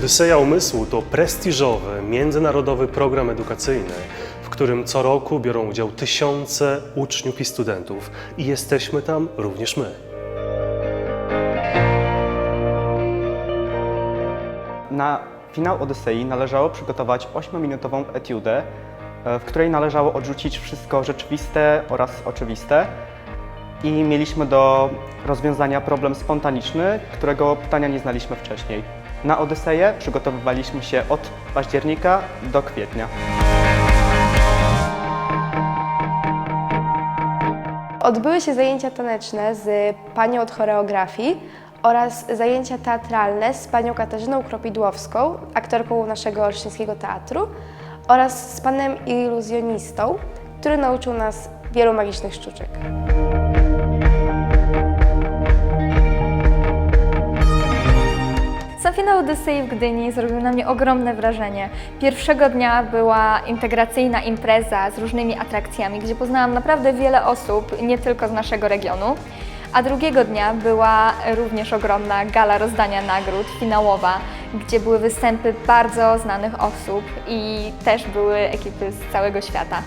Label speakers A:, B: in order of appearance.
A: Odyseja Umysłu to prestiżowy, międzynarodowy program edukacyjny, w którym co roku biorą udział tysiące uczniów i studentów i jesteśmy tam również my.
B: Na finał Odysei należało przygotować 8-minutową etiudę, e, w której należało odrzucić wszystko rzeczywiste oraz oczywiste. I mieliśmy do rozwiązania problem spontaniczny, którego pytania nie znaliśmy wcześniej. Na Odyseję przygotowywaliśmy się od października do kwietnia.
C: Odbyły się zajęcia taneczne z panią od choreografii oraz zajęcia teatralne z panią Katarzyną Kropidłowską, aktorką naszego olsztyńskiego teatru, oraz z panem iluzjonistą, który nauczył nas wielu magicznych sztuczek.
D: Sam finał Odysei w Gdyni zrobił na mnie ogromne wrażenie. Pierwszego dnia była integracyjna impreza z różnymi atrakcjami, gdzie poznałam naprawdę wiele osób, nie tylko z naszego regionu. A drugiego dnia była również ogromna gala rozdania nagród finałowa, gdzie były występy bardzo znanych osób i też były ekipy z całego świata.